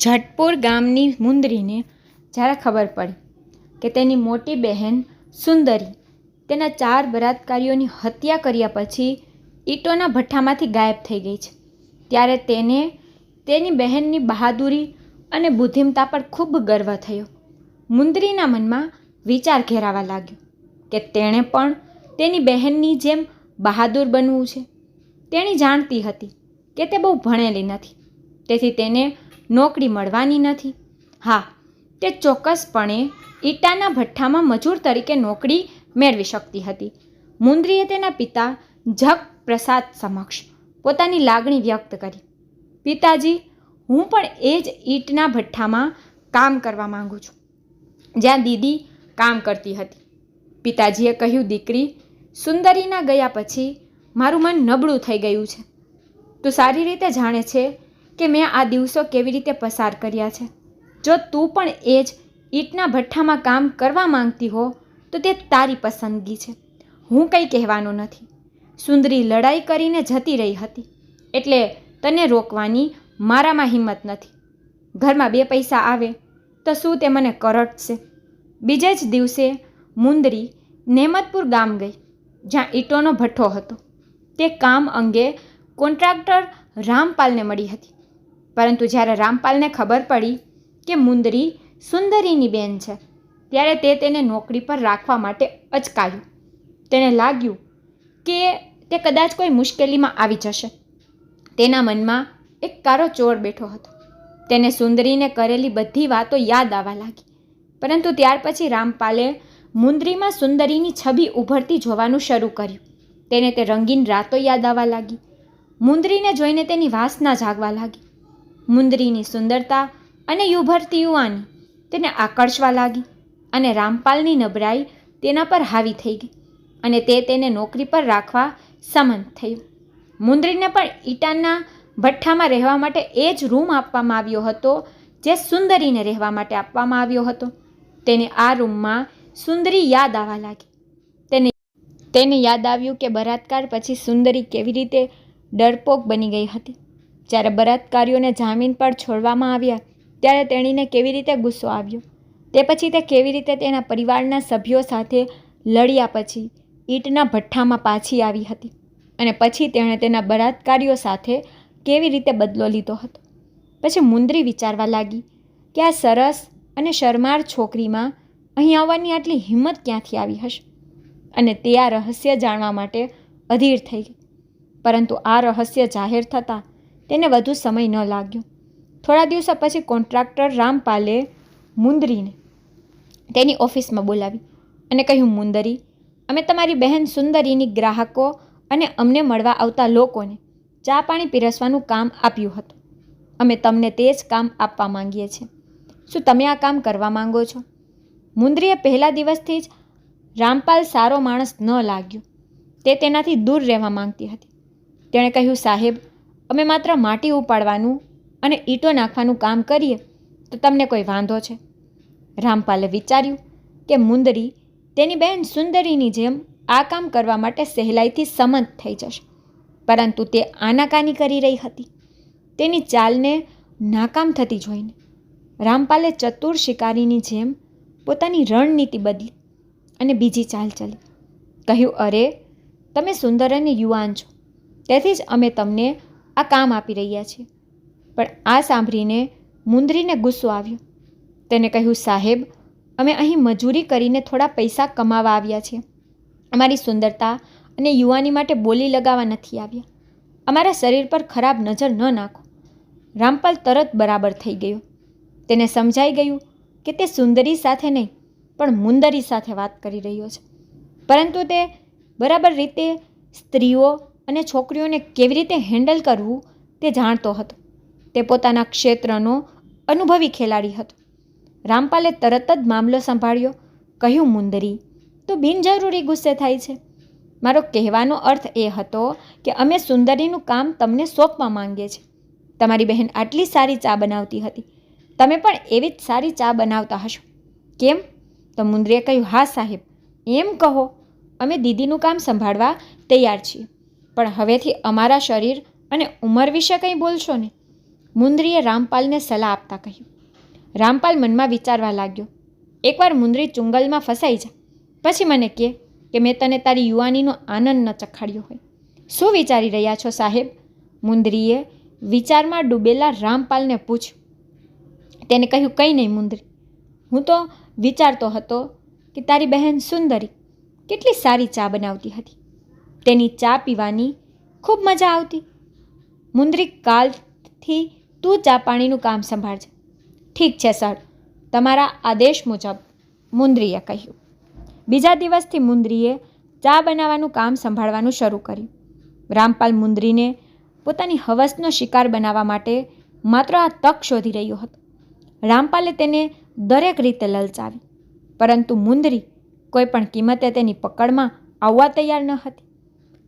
જટપુર ગામની મુંદરીને જ્યારે ખબર પડી કે તેની મોટી બહેન સુંદરી તેના ચાર બળાત્કારીઓની હત્યા કર્યા પછી ઈંટોના ભઠ્ઠામાંથી ગાયબ થઈ ગઈ છે, ત્યારે તેને તેની બહેનની બહાદુરી અને બુદ્ધિમતા પર ખૂબ ગર્વ થયો. મુંદરીના મનમાં વિચાર ઘેરાવા લાગ્યો કે તેણે પણ તેની બહેનની જેમ બહાદુર બનવું છે. તેણી જાણતી હતી કે તે બહુ ભણેલી નથી, તેથી તેને નોકરી મળવાની નથી. હા, તે ચોક્કસપણે ઈટાના ભઠ્ઠામાં મજૂર તરીકે નોકરી મેળવી શકતી હતી. મુંદ્રીએ તેના પિતા જગ પ્રસાદ સમક્ષ પોતાની લાગણી વ્યક્ત કરી. પિતાજી, હું પણ એ જ ઈંટના ભઠ્ઠામાં કામ કરવા માંગુ છું. જ્યાં દીદી કામ કરતી હતી. પિતાજીએ કહ્યું, દીકરી, સુંદરીના ગયા પછી મારું મન નબળું થઈ ગયું છે. તું સારી રીતે જાણે છે કે મેં આ દિવસો કેવી રીતે પસાર કર્યા છે? જો તું પણ એ જ ઈંટના ભઠ્ઠામાં કામ કરવા માંગતી હો, તો તે તારી પસંદગી છે. હું કંઈ કહેવાનું નથી. સુંદરી લડાઈ કરીને જતી રહી હતી. એટલે તને રોકવાની મારામાં હિંમત નથી. ઘરમાં બે પૈસા આવે, તો શું તે મને કરડશે? બીજે જ દિવસે મુંદરી નેમતપુર ગામ ગઈ, જ્યાં ઈંટોનો ભઠ્ઠો હતો. તે કામ અંગે કોન્ટ્રાક્ટર રામપાલને મળી હતી. પરંતુ જ્યારે રામપાલને ખબર પડી કે મુંદરી સુંદરીની બેન છે, ત્યારે તે તેને નોકરી પર રાખવા માટે અચકાયું. તેને લાગ્યું કે તે કદાચ કોઈ મુશ્કેલીમાં આવી જશે. તેના મનમાં એક કારો ચોર બેઠો હતો. તેને સુંદરીને કરેલી બધી વાતો યાદ આવવા લાગી. પરંતુ ત્યાર પછી રામપાલે મુંદરીમાં સુંદરીની છબી ઉભરતી જોવાનું શરૂ કર્યું. તેને તે રંગીન રાતો યાદ આવવા લાગી. મુંદરીને જોઈને તેની વાસના જાગવા લાગી. મુંદરીની સુંદરતા અને યુભરતી યુવાની તેને આકર્ષવા લાગી અને રામપાલની નબળાઈ તેના પર હાવી થઈ ગઈ અને તે તેને નોકરી પર રાખવા સમંત થયું. મુંદરીને પણ ઈટાના ભઠ્ઠામાં રહેવા માટે એ જ રૂમ આપવામાં આવ્યો હતો જે સુંદરીને રહેવા માટે આપવામાં આવ્યો હતો. તેને આ રૂમમાં સુંદરી યાદ આવવા લાગી. તેને તેને યાદ આવ્યું કે બળાત્કાર પછી સુંદરી કેવી રીતે ડરપોક બની ગઈ હતી. જ્યારે બળાત્કારીઓને જામીન પર છોડવામાં આવ્યા, ત્યારે તેણીને કેવી રીતે ગુસ્સો આવ્યો? તે પછી તે કેવી રીતે તેના પરિવારના સભ્યો સાથે લડ્યા પછી ઈંટના ભઠ્ઠામાં પાછી આવી હતી અને પછી તેણે તેના બળાત્કારીઓ સાથે કેવી રીતે બદલો લીધો હતો? પછી મુંદરી વિચારવા લાગી કે આ સરસ અને શરમાર છોકરીમાં અહીં આવવાની આટલી હિંમત ક્યાંથી આવી હશે? અને તે આ રહસ્ય જાણવા માટે અધીર થઈ ગઈ. પરંતુ આ રહસ્ય જાહેર થતાં તેને વધુ સમય ન લાગ્યો. થોડા દિવસો પછી કોન્ટ્રાક્ટર રામપાલે મુંદરીને તેની ઓફિસમાં બોલાવી અને કહ્યું, મુંદરી, અમે તમારી બહેન સુંદરીની ગ્રાહકો અને અમને મળવા આવતા લોકોને ચા પાણી પીરસવાનું કામ આપ્યું હતું. અમે તમને તે જ કામ આપવા માંગીએ છીએ. શું તમે આ કામ કરવા માંગો છો? મુંદરીએ પહેલા દિવસથી જ રામપાલ સારો માણસ ન લાગ્યો. તે તેનાથી દૂર રહેવા માંગતી હતી. તેણે કહ્યું, સાહેબ અમે માત્ર માટી ઉપાડવાનું અને ઈંટો નાખવાનું કામ કરીએ, તો તમને કોઈ વાંધો છે? રામપાલે વિચાર્યું કે મુંદરી તેની બહેન સુંદરીની જેમ આ કામ કરવા માટે સહેલાઈથી સમંત થઈ જશે, પરંતુ તે આનાકાની કરી રહી હતી. તેની ચાલને નાકામ થતી જોઈને રામપાલે ચતુર શિકારીની જેમ પોતાની રણનીતિ બદલી અને બીજી ચાલ ચલી. કહ્યું, અરે, તમે સુંદર અને યુવાન છો, તેથી જ અમે તમને આ કામ આપી રહ્યા છે. પણ આ સાંભળીને મુંદરીને ગુસ્સો આવ્યો. તેને કહ્યું, સાહેબ, અમે અહીં મજૂરી કરીને થોડા પૈસા કમાવા આવ્યા છીએ. અમારી સુંદરતા અને યુવાની માટે બોલી લગાવવા નથી આવ્યા. અમારા શરીર પર ખરાબ નજર ન નાખો. રામપાલ તરત બરાબર થઈ ગયો. તેને સમજાઈ ગયું કે તે સુંદરી સાથે નહીં, પણ મુંદરી સાથે વાત કરી રહ્યો છે. પરંતુ તે બરાબર રીતે સ્ત્રીઓ અને છોકરીઓને કેવી રીતે હેન્ડલ કરવું તે જાણતો હતો. તે પોતાના ક્ષેત્રનો અનુભવી ખેલાડી હતો. રામપાલે તરત જ મામલો સંભાળ્યો. કહ્યું, મુંદરી, તો બિનજરૂરી ગુસ્સે થાય છે. મારો કહેવાનો અર્થ એ હતો કે અમે સુંદરીનું કામ તમને સોંપવા માંગીએ છીએ. તમારી બહેન આટલી સારી ચા બનાવતી હતી. તમે પણ એવી જ સારી ચા બનાવતા હશો. કેમ તો મુંદરીએ કહ્યું, હા સાહેબ, એમ કહો. અમે દીદીનું કામ સંભાળવા તૈયાર છીએ. પણ હવેથી અમારા શરીર અને ઉંમર વિશે કંઈ બોલશો ને? મુંદરીએ રામપાલને સલાહ આપતા કહ્યું. રામપાલ મનમાં વિચારવા લાગ્યો, એકવાર મુંદરી ચુંગલમાં ફસાઈ જા. પછી મને કહે કે મેં તને તારી યુવાનીનો આનંદ ન ચખાડ્યો હોય. શું વિચારી રહ્યા છો સાહેબ? મુંદરીએ વિચારમાં ડૂબેલા રામપાલને પૂછ્યું. તેને કહ્યું, કંઈ નહીં મુંદરી. હું તો વિચારતો હતો કે તારી બહેન સુંદરી કેટલી સારી ચા બનાવતી હતી. તેની ચા પીવાની ખૂબ મજા આવતી. મુંદરી કાલથી તું ચા પાણીનું કામ સંભાળજે. ઠીક છે, સર. તમારા આદેશ મુજબ, મુંદરીએ કહ્યું. બીજા દિવસથી મુંદરીએ ચા બનાવવાનું કામ સંભાળવાનું શરૂ કર્યું. રામપાલ મુંદરીને પોતાની હવસનો શિકાર બનાવવા માટે માત્ર આ તક શોધી રહ્યો હતો. રામપાલે તેને દરેક રીતે લલચાવી, પરંતુ મુંદરી કોઈ પણ કિંમતે તેની પકડમાં આવવા તૈયાર ન હતી.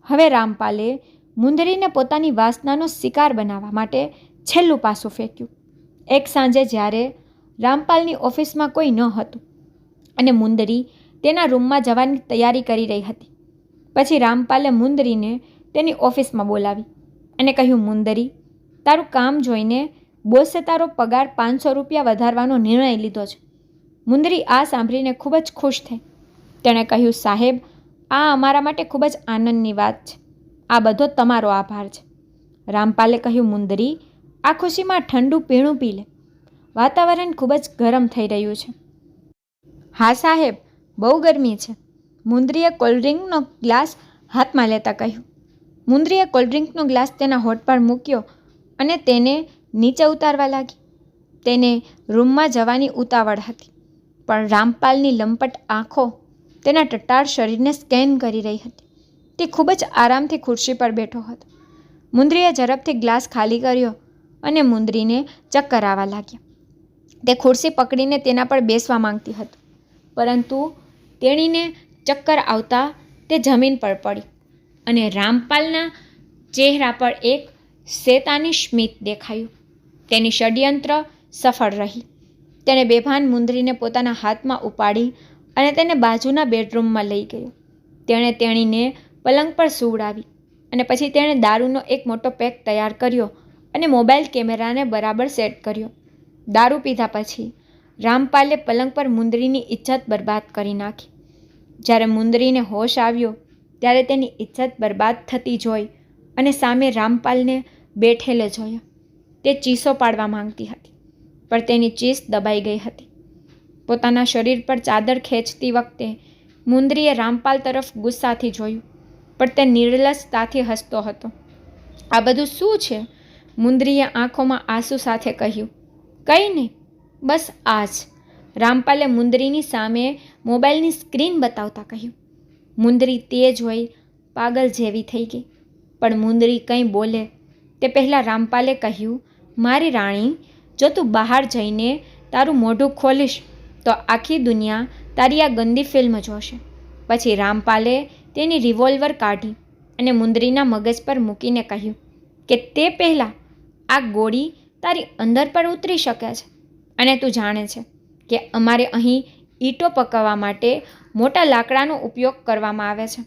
હવે રામપાલે મુંદરીને પોતાની વાસનાનો શિકાર બનાવવા માટે છેલ્લું પાસું ફેંક્યું. એક સાંજે જ્યારે રામપાલની ઓફિસમાં કોઈ ન હતું અને મુંદરી તેના રૂમમાં જવાની તૈયારી કરી રહી હતી, પછી રામપાલે મુંદરીને તેની ઓફિસમાં બોલાવી અને કહ્યું, મુંદરી, તારું કામ જોઈને બોસે તારો પગાર પાંચસો રૂપિયા વધારવાનો નિર્ણય લીધો છે. મુંદરી આ સાંભળીને ખૂબ જ ખુશ થઈ. તેણે કહ્યું, સાહેબ આ અમારા માટે ખૂબ જ આનંદની વાત છે. આ બધો તમારો આભાર છે. રામપાલે કહ્યું, મુંદરી, આ ખુશીમાં ઠંડુ પીણું પી લે. વાતાવરણ ખૂબ જ ગરમ થઈ રહ્યું છે. હા સાહેબ, બહુ ગરમી છે. મુંદરીએ કોલ્ડ્રિંકનો ગ્લાસ હાથમાં લેતા કહ્યું. મુંદરીએ કોલ્ડ્રિંકનો ગ્લાસ તેના હોઠ પર મૂક્યો અને તેને નીચે ઉતારવા લાગી. તેને રૂમમાં જવાની ઉતાવળ હતી. પણ રામપાલની લંપટ આંખો તેના ટટ્ટાર શરીરને સ્કેન કરી રહી હતી. તે ખૂબ જ આરામથી ખુરશી પર બેઠો હતો. મુંદરીએ ઝડપથી ગ્લાસ ખાલી કર્યો અને મુંદરીને ચક્કર આવવા લાગ્યા. તે ખુરશી પકડીને તેના પર બેસવા માંગતી હતી, પરંતુ તેણીને ચક્કર આવતા તે જમીન પર પડી અને રામપાલના ચહેરા પર એક શેતાની સ્મિત દેખાયું. તેની ષડયંત્ર સફળ રહી. તેણે બેભાન મુંદરીને પોતાના હાથમાં ઉપાડી અને તેને બાજુના બેડરૂમમાં લઈ ગયો. તેણે તેણીને પલંગ પર સુવડાવી અને પછી તેણે દારૂનો એક મોટો પેક તૈયાર કર્યો અને મોબાઈલ કેમેરાને બરાબર સેટ કર્યો. દારૂ પીધા પછી રામપાલે પલંગ પર મુંદરીની ઇજ્જત બરબાદ કરી નાખી. જ્યારે મુંદરીને હોશ આવ્યો, ત્યારે તેની ઇજ્જત બરબાદ થતી જોઈ અને સામે રામપાલને બેઠેલો જોયો. તે ચીસો પાડવા માંગતી હતી, પણ તેની ચીસ દબાઈ ગઈ હતી. પોતાના શરીર પર ચાદર ખેંચતી વખતે મુંદરીએ રામપાલ તરફ ગુસ્સાથી જોયું, પણ તે નિર્લસતાથી હસતો હતો. આ બધું શું છે? મુંદરીએ આંખોમાં આંસુ સાથે કહ્યું. કંઈ નહીં, બસ આ જ. રામપાલે મુંદરીની સામે મોબાઈલની સ્ક્રીન બતાવતા કહ્યું. મુંદરી તે જોઈ પાગલ જેવી થઈ ગઈ. પણ મુંદરી કંઈ બોલે, તે પહેલાં રામપાલે કહ્યું, મારી રાણી, જો તું બહાર જઈને તારું મોઢું ખોલીશ તો આખી દુનિયા તારી આ ગંદી ફિલ્મ જોશે. પછી રામપાલે તેની રિવોલ્વર કાઢી અને મુંદરીના મગજ પર મૂકીને કહ્યું કે તે પહેલાં આ ગોળી તારી અંદર પર ઉતરી શકે છે અને તું જાણે છે કે અમારે અહીં ઈંટો પકવવા માટે મોટા લાકડાનો ઉપયોગ કરવામાં આવે છે.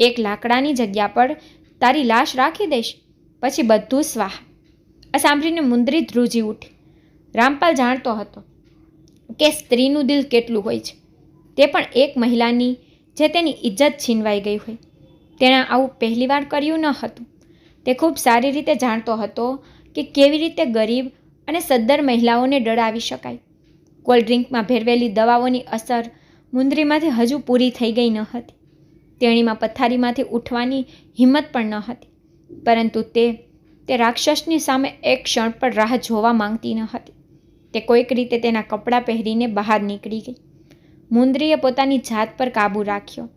એક લાકડાની જગ્યા પર તારી લાશ રાખી દઈશ. પછી બધું સ્વાહ. આ સાંભળીને મુંદરી ધ્રુજી ઉઠી. રામપાલ જાણતો હતો કે સ્ત્રીનું દિલ કેટલું હોય છે? તે પણ એક મહિલાની જે તેની ઇજ્જત છીનવાઈ ગઈ હોય. તેણે આવું પહેલીવાર કર્યું ન હતું. તે ખૂબ સારી રીતે જાણતો હતો કે કેવી રીતે ગરીબ અને સદ્દર મહિલાઓને ડરાવી શકાય. કોલ્ડ ડ્રિંકમાં ભેરવેલી દવાઓની અસર મુંદરીમાંથી હજુ પૂરી થઈ ગઈ ન હતી. તેણીમાં પથારીમાંથી ઉઠવાની હિંમત પણ ન હતી. પરંતુ તે તે રાક્ષસની સામે એક ક્ષણ પર રાહ જોવા માંગતી ન હતી. તે કોઈક રીતે તેના કપડાં પહેરીને બહાર નીકળી ગઈ. મુંદરીએ પોતાની જાત પર કાબૂ રાખ્યો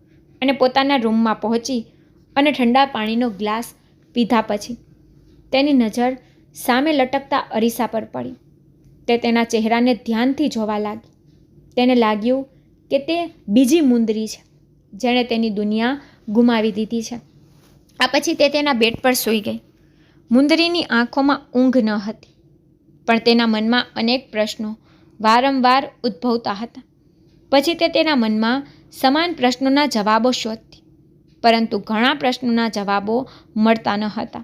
અને પોતાના રૂમમાં પહોંચી અને ઠંડા પાણીનો ગ્લાસ પીધા પછી તેની નજર સામે લટકતા અરીસા પર પડી. તે તેના ચહેરાને ધ્યાનથી જોવા લાગી. તેને લાગ્યું કે તે બીજી મુંદરી છે, જેણે તેની દુનિયા ગુમાવી દીધી છે. આ પછી તે તેના બેડ પર સૂઈ ગઈ. મુંદરીની આંખોમાં ઊંઘ ન હતી. પણ તેના મનમાં અનેક પ્રશ્નો વારંવાર ઉદ્ભવતા હતા. પછી તે તેના મનમાં સમાન પ્રશ્નોના જવાબો શોધતી, પરંતુ ઘણા પ્રશ્નોના જવાબો મળતા ન હતા.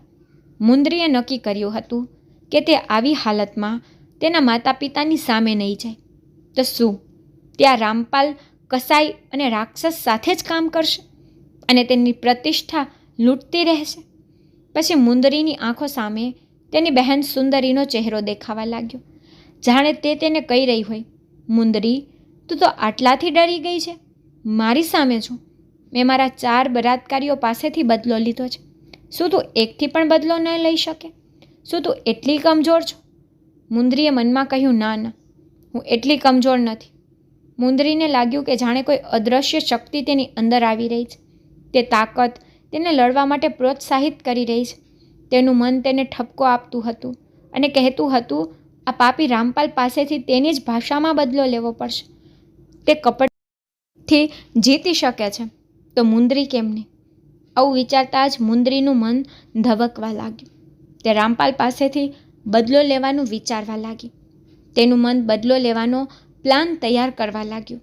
મુંદરીએ નક્કી કર્યું હતું કે તે આવી હાલતમાં તેના માતા પિતાની સામે નહીં જાય. તો શું? ત્યાં રામપાલ કસાઈ અને રાક્ષસ સાથે જ કામ કરશે? અને તેની પ્રતિષ્ઠા લૂંટતી રહેશે? પછી મુંદરીની આંખો સામે તેની બહેન સુંદરીનો ચહેરો દેખાવા લાગ્યો. જાણે તે તેને કહી રહી હોય, મુંદરી, તું તો આટલાથી ડરી ગઈ છે. મારી સામે છું. મેં મારા ચાર બળાત્કારીઓ પાસેથી બદલો લીધો છે. શું તું એકથી પણ બદલો ન લઈ શકે? શું તું એટલી કમજોર છો? મુંદરીએ મનમાં કહ્યું, ના ના, હું એટલી કમજોર નથી. મુંદરીને લાગ્યું કે જાણે કોઈ અદૃશ્ય શક્તિ તેની અંદર આવી રહી છે. તે તાકાત, તેને લડવા માટે પ્રોત્સાહિત કરી રહી છે. તેનું મન તેને ઠપકો આપતું હતું અને કહેતું હતું, આ પાપી રામપાલ પાસેથી તેની જ ભાષામાં બદલો લેવો પડશે. તે કપટથી જીતી શકે છે તો મુંદરી કેમ નહીં આવું વિચારતા જ મુંદરીનું મન ધબકવા લાગ્યું. તે રામપાલ પાસેથી બદલો લેવાનું વિચારવા લાગી. તેનું મન બદલો લેવાનો પ્લાન તૈયાર કરવા લાગ્યું.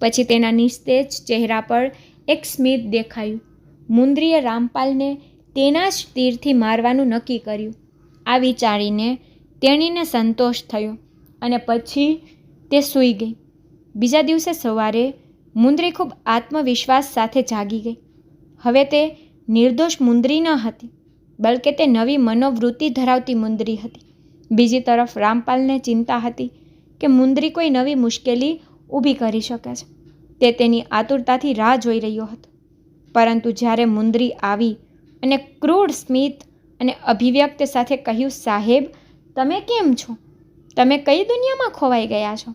પછી તેના નિસ્તેજ ચહેરા પર એક સ્મિત દેખાયું. મુંદરીએ રામપાલને તેના જ તીરથી મારવાનું નક્કી કર્યું. આ વિચારીને તેણીને સંતોષ થયો અને પછી તે સૂઈ ગઈ. બીજા દિવસે સવારે મુંદરી ખૂબ આત્મવિશ્વાસ સાથે જાગી ગઈ. હવે તે નિર્દોષ મુંદરી ન હતી, બલકે તે નવી મનોવૃત્તિ ધરાવતી મુંદરી હતી. બીજી તરફ રામપાલને ચિંતા હતી કે મુંદરી કોઈ નવી મુશ્કેલી ઊભી કરી શકે છે. તે તેની આતુરતાથી રાહ જોઈ રહ્યો હતો. પરંતુ જ્યારે મુંદરી આવી અને ક્રૂર સ્મિત અને અભિવ્યક્ત સાથે કહ્યું, સાહેબ, તમે કેમ છો? તમે કઈ દુનિયામાં ખોવાઈ ગયા છો?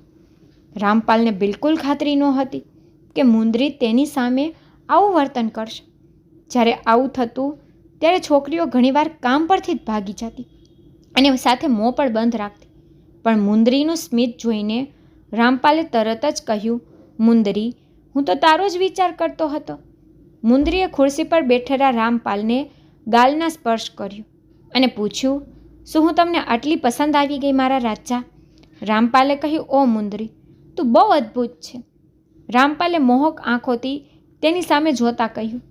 રામપાલને બિલકુલ ખાતરી નહોતી કે મુંદરી તેની સામે આવું વર્તન કરશે. જ્યારે આવું થતું, ત્યારે છોકરીઓ ઘણીવાર કામ પરથી જ ભાગી જતી અને સાથે મોં પણ બંધ રાખતી. પણ મુંદરીનું સ્મિત જોઈને રામપાલે તરત જ કહ્યું, મુંદરી, હું તો તારો જ વિચાર કરતો હતો. મુંદરીએ ખુરશી પર બેઠેલા રામપાલને ગાલના સ્પર્શ કર્યો અને પૂછ્યું, શું હું તમને આટલી પસંદ આવી ગઈ મારા રાજા? રામપાલે કહ્યું, ઓ મુંદરી, તું બહુ અદ્ભુત છે. રામપાલે મોહક આંખોથી તેની સામે જોતા કહ્યું.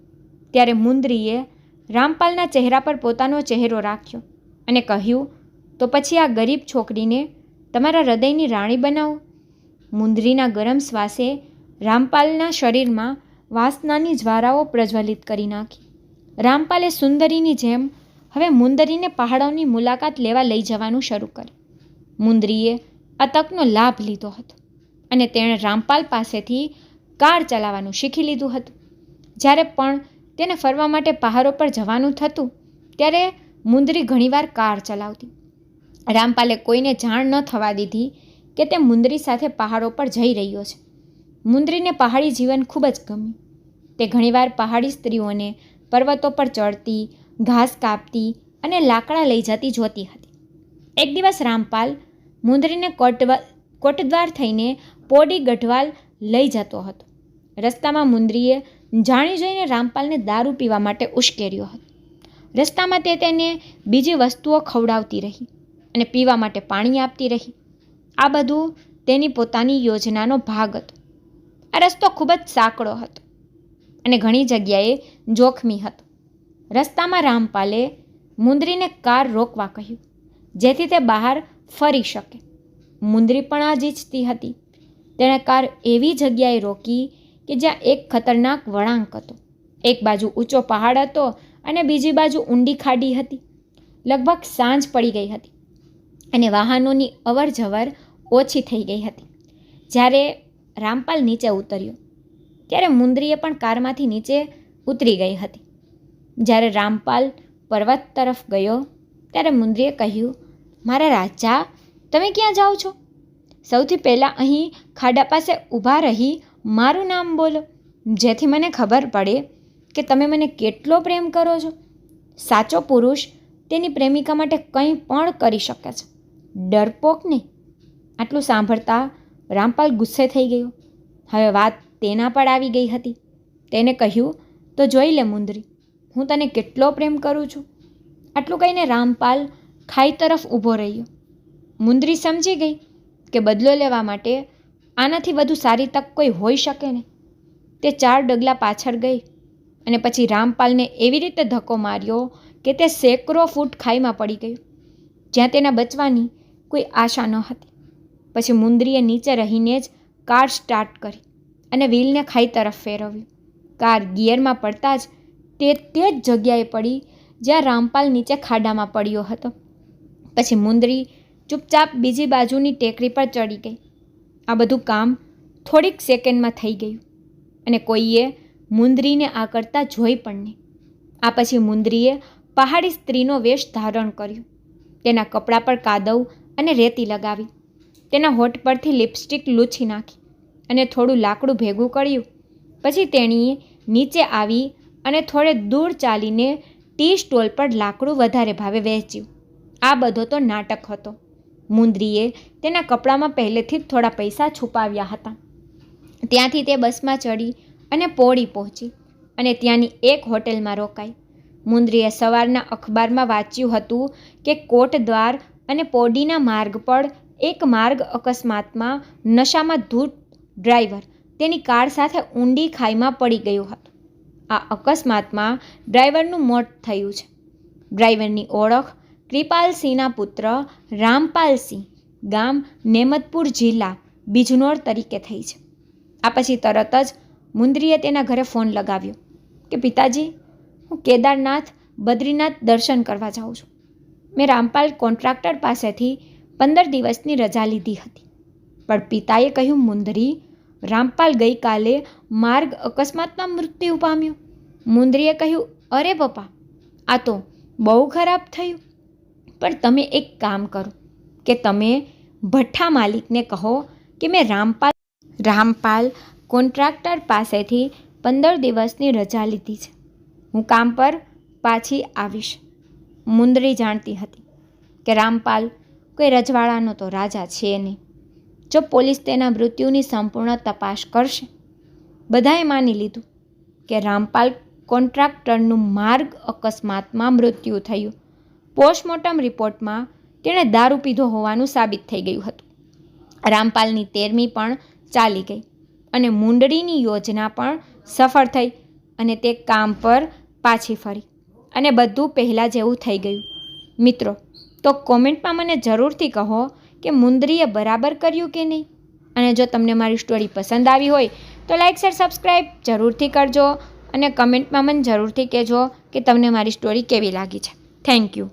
ત્યારે મુંદરીએ રામપાલના ચહેરા પર પોતાનો ચહેરો રાખ્યો અને કહ્યું, તો પછી આ ગરીબ છોકરીને તમારા હૃદયની રાણી બનાવો. મુંદરીના ગરમ શ્વાસે રામપાલના શરીરમાં વાસનાની જ્વારાઓ પ્રજ્વલિત કરી નાખી. રામપાલે સુંદરીની જેમ હવે મુંદરીને પહાડોની મુલાકાત લેવા લઈ જવાનું શરૂ કર્યું. મુંદરીએ આ તકનો લાભ લીધો હતો અને તેણે રામપાલ પાસેથી કાર ચલાવવાનું શીખી લીધું હતું. જ્યારે પણ તેને ફરવા માટે પહાડો પર જવાનું થતું, ત્યારે મુંદરી ઘણીવાર કાર ચલાવતી. રામપાલે કોઈને જાણ ન થવા દીધી કે તે મુંદરી સાથે પહાડો પર જઈ રહ્યો છે. મુંદરીને પહાડી જીવન ખૂબ જ ગમ્યું. તે ઘણીવાર પહાડી સ્ત્રીઓને પર્વતો પર ચડતી, ઘાસ કાપતી અને લાકડા લઈ જતી જોતી હતી. એક દિવસ રામપાલ મુંદરીને કોટવા, કોટદ્વાર થઈને પોડી ગઢવાલ લઈ જતો હતો. રસ્તામાં મુંદરીએ જાણી જોઈને રામપાલને દારૂ પીવા માટે ઉશ્કેર્યો હતો. રસ્તામાં તે તેને બીજી વસ્તુઓ ખવડાવતી રહી અને પીવા માટે પાણી આપતી રહી. આ બધું તેની પોતાની યોજનાનો ભાગ હતો. આ રસ્તો ખૂબ જ સાંકડો હતો અને ઘણી જગ્યાએ જોખમી હતો. રસ્તામાં રામપાલે મુંદરીને કાર રોકવા કહ્યું, જેથી તે બહાર ફરી શકે. મુંદરી પણ આ જ ઈચ્છતી હતી. તેણે કાર એવી જગ્યાએ રોકી કે જ્યાં એક ખતરનાક વળાંક હતો. એક બાજુ ઊંચો પહાડ હતો અને બીજી બાજુ ઊંડી ખાડી હતી. લગભગ સાંજ પડી ગઈ હતી અને વાહનોની અવર જવર ઓછી થઈ ગઈ હતી. જ્યારે રામપાલ નીચે ઉતર્યો. ત્યારે મુંદરીએ પણ કારમાંથી નીચે ઉતરી ગઈ હતી. જ્યારે રામપાલ પર્વત તરફ ગયો, ત્યારે મુંદરીએ કહ્યું, મારા રાજા, તમે ક્યાં જાઓ છો? સૌથી પહેલાં અહીં ખાડા પાસે ઊભા રહી મારું નામ બોલો. જેથી મને ખબર પડે કે તમે મને કેટલો પ્રેમ કરો છો. સાચો પુરુષ તેની પ્રેમિકા માટે કંઈ પણ કરી શકે છે. ડરપોક નહીં. આટલું સાંભળતા રામપાલ ગુસ્સે થઈ ગયો. હવે વાત તેના પર આવી ગઈ હતી. તેને કહ્યું, તો જોઈ લે મુંદરી, હું તને કેટલો પ્રેમ કરું છું. આટલું કહીને રામપાલ ખાઈ તરફ ઊભો રહ્યો. મુંદરી સમજી ગઈ કે બદલો લેવા માટે આનાથી વધુ સારી તક કોઈ હોઈ શકે ને તે ચાર ડગલા પાછળ ગઈ અને પછી રામપાલને એવી રીતે ધક્કો માર્યો કે તે સેંકડો ફૂટ ખાઈમાં પડી ગયું, જ્યાં તેના બચવાની કોઈ આશા ન હતી. પછી મુંદરીએ નીચે રહીને જ કાર સ્ટાર્ટ કરી અને વ્હીલને ખાઈ તરફ ફેરવ્યું. કાર ગિયરમાં પડતા જ તે તે જ જગ્યાએ પડી જ્યાં રામપાલ નીચે ખાડામાં પડ્યો હતો. પછી મુંદરી ચૂપચાપ બીજી બાજુની ટેકરી પર ચડી ગઈ. આ બધું કામ થોડીક સેકન્ડમાં થઈ ગયું અને કોઈએ મુંદરીને આ કરતાં જોઈ પણ નહીં. આ પછી મુંદરીએ પહાડી સ્ત્રીનો વેશ ધારણ કર્યો. તેના કપડાં પર કાદવ અને રેતી લગાવી. તેના હોઠ પરથી લિપસ્ટિક લૂછી નાખી અને થોડું લાકડું ભેગું કર્યું. પછી તેણીએ નીચે આવી અને થોડે દૂર ચાલીને ટી સ્ટોલ પર લાકડું વધારે ભાવે વહેંચ્યું. આ બધો તો નાટક હતો. મુંદરીએ તેના કપડામાં પહેલેથી જ થોડા પૈસા છુપાવ્યા હતા. ત્યાંથી તે બસમાં ચડી અને પોળી પહોંચી અને ત્યાંની એક હોટેલમાં રોકાઈ. મુંદરીએ સવારના અખબારમાં વાંચ્યું હતું કે કોટ દ્વાર અને પોડીના માર્ગ પર એક માર્ગ અકસ્માતમાં નશામાં ધૂત ડ્રાઈવર તેની કાર સાથે ઊંડી ખાઈમાં પડી ગયો હતો. આ અકસ્માતમાં ડ્રાઈવરનું મોત થયું છે. ડ્રાઈવરની ઓળખ કૃપાલસિંહના પુત્ર રામપાલસિંહ ગામ નેમતપુર જિલ્લા બિજનોર તરીકે થઈ છે. આ પછી તરત જ મુંદરીએ તેના ઘરે ફોન લગાવ્યો કે, પિતાજી, હું કેદારનાથ બદ્રીનાથ દર્શન કરવા જાઉં છું. મેં રામપાલ કોન્ટ્રાક્ટર પાસેથી પંદર દિવસની રજા લીધી હતી. પણ પિતાએ કહ્યું, મુંદરી, રામપાલ ગઈકાલે માર્ગ અકસ્માતમાં મૃત્યુ પામ્યો. મુંદરીએ કહ્યું, અરે પપ્પા, આ તો બહુ ખરાબ થયું. પણ તમે એક કામ કરો, કે તમે ભઠ્ઠા માલિકને કહો કે મેં રામપાલ રામપાલ કોન્ટ્રાક્ટર પાસેથી પંદર દિવસની રજા લીધી છે. હું કામ પર પાછી આવીશ. મુંદરી જાણતી હતી કે રામપાલ કોઈ રજવાડાનો તો રાજા છે નહીં. જો પોલીસ તેના મૃત્યુની સંપૂર્ણ તપાસ કરશે, બધાએ માની લીધું કે રામપાલ કોન્ટ્રાક્ટરનું માર્ગ અકસ્માતમાં મૃત્યુ થયું. પોસ્ટમોર્ટમ રિપોર્ટમાં તેણે દારૂ પીધો હોવાનું સાબિત થઈ ગયું હતું. રામપાલની તેરમી પણ ચાલી ગઈ અને મુંડળીની યોજના પણ સફળ થઈ અને તે કામ પર પાછી ફરી અને બધું પહેલાં જેવું થઈ ગયું. મિત્રો તો કોમેન્ટમાં મને જરૂરથી કહો કે મુંદરીએ બરાબર કર્યું કે નહીં? અને જો તમને મારી સ્ટોરી પસંદ આવી હોય, તો લાઇક શેર, સબસ્ક્રાઈબ જરૂરથી કરજો અને કમેન્ટમાં મને જરૂરથી કહેજો કે તમને મારી સ્ટોરી કેવી લાગી છે. Thank you.